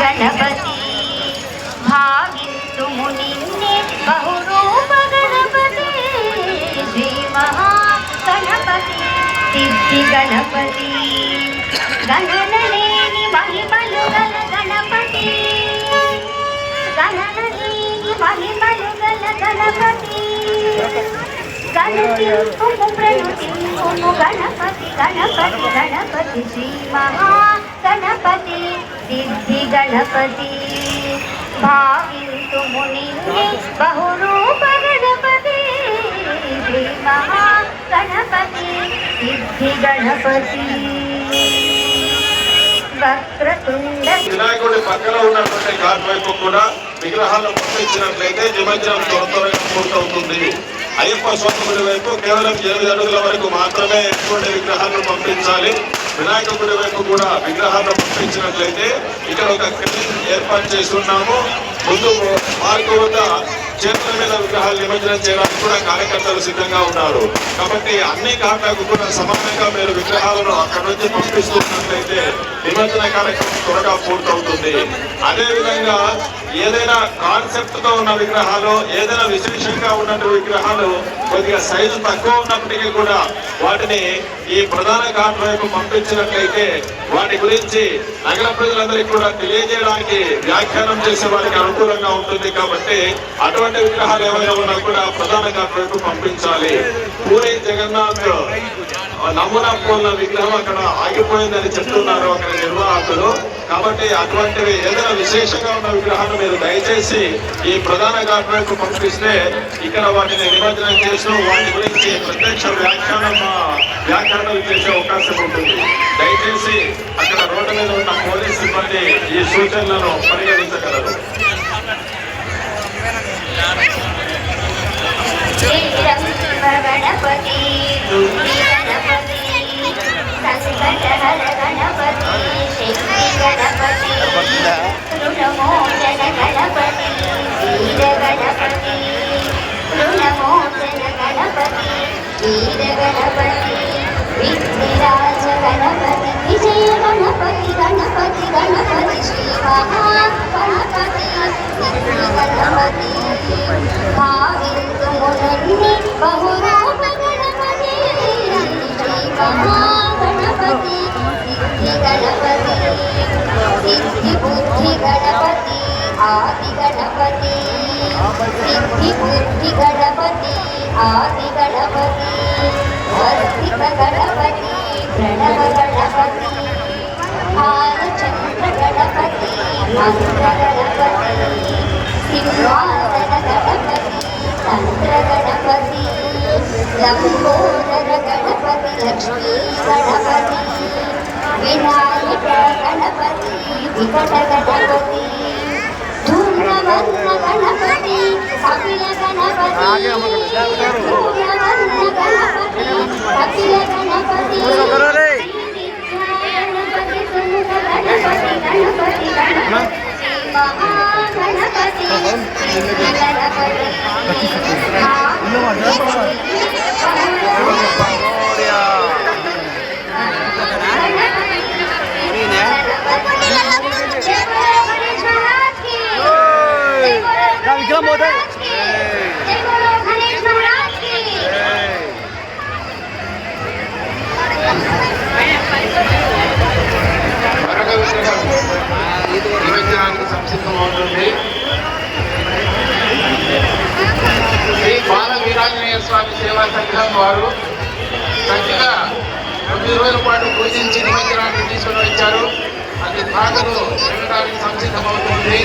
గణపతి భావిస్తుము నిన్నే బహురూప గణపతి శ్రీ మహా గణపతి సిద్ధి గణపతి గణనలేని మహిమలు గల గణపతి గణనలేని మహిమలు గల గణపతి గణతింపుము ప్రణుతింపుము గణపతి గణపతి గణపతి శ్రీ మహా గణపతి సిద్ధి గణపతి భావింతుము ముని బహురూప గణపతి శ్రీ మహా గణపతి సిద్ధి గణపతి వక్రతుండ వినాయకుడి పక్కన ఉన్నటువంటి ఘాట్ వైపు కూడా విగ్రహాలు పంపించినట్లయితే నిమజ్జనం త్వర త్వరగా పూర్తవుతుంది. అయ్యప్ప స్వామి వైపు కేవలం ఎనిమిది అడుగుల వరకు మాత్రమే ఎటువంటి విగ్రహాలను పంపించాలి. వినాయక గుడి వైపు కూడా విగ్రహాలను పంపించినట్లయితే ఇక్కడ ఒక క్లీన్ ఏర్పాటు చేస్తున్నాము. ముందు మార్గ వద్ద చేతుల మీద విగ్రహాలు నిమజ్జనం చేయడానికి కూడా కార్యకర్తలు సిద్ధంగా ఉన్నారు. కాబట్టి అన్ని ఘాట్లకు కూడా సమానంగా మీరు విగ్రహాలను అక్కడ నుంచి పంపిస్తున్నట్లయితే నిమజ్జన కార్యక్రమం త్వరగా పూర్తవుతుంది. అదే విధంగా ఏదైనా కాన్సెప్ట్తో ఉన్న విగ్రహాలు ఏదైనా విశేషంగా ఉన్నటువంటి విగ్రహాలు కొద్దిగా సైజు తక్కువ ఉన్నప్పటికీ కూడా వాటిని ఈ ప్రధాన ఘాట్ వైపు పంపించినట్లయితే వాటి గురించి నగర ప్రజలందరికీ కూడా తెలియజేయడానికి వ్యాఖ్యానం చేసే వారికి అనుకూలంగా ఉంటుంది. కాబట్టి అటువంటి విగ్రహాలు ఏమైనా ఉన్నా కూడా ప్రధాన ఘాట్ పంపించాలి. పూరి జగన్నాథ్ నమూనా పూల విగ్రహం అక్కడ ఆగిపోయిందని చెప్తున్నారు అక్కడ నిర్వాహకులు. కాబట్టి అటువంటివి ఏదైనా విశేషంగా ఉన్న విగ్రహాన్ని మీరు దయచేసి ఈ ప్రధాన కార్యక్రమకు పంపిస్తే ఇక్కడ వాటిని నిమజ్జనం చేస్తూ వాటి గురించి ప్రత్యక్ష వ్యాఖ్యానం వ్యాఖ్యానాలు చేసే అవకాశం ఉంటుంది. దయచేసి అక్కడ రోడ్డు మీద ఉన్న పోలీస్ సిబ్బంది ఈ సూచనలను పరిగణించగలరు. గణపతి దుర్గి గణపతి విజయ గణపతి గణపతి గణపతి శివ గణపతి సిద్ధి గణపతి సిద్ధి బుద్ధి గణపతి ఆది గణపతి సిద్ధి బుద్ధి గణపతి ఆది గణపతి వర్ధిత గణపతి ప్రణవ గణపతి భారచంద్ర గణపతి మంత్ర గణపతి సింహాసన వినాయక గణపతి వికట గణపతి ధూమ్రవర్ణ గణపతి కపిల గణపతి ధూమ్రవర్ణ గణపతి కపిల గణపతి గణపతి గణపతి మహాగణపతి గణపతి చిత్తమవుతుంది శ్రీ బాల వీరాంజనేయ స్వామి సేవా సంఘం వారు చక్కగా తొమ్మిది రోజుల పాటు పూజించి నిమజ్జనాన్ని తీసుకుని వచ్చారు. అది తాగలు తినడానికి సంసిద్ధమవుతుంది.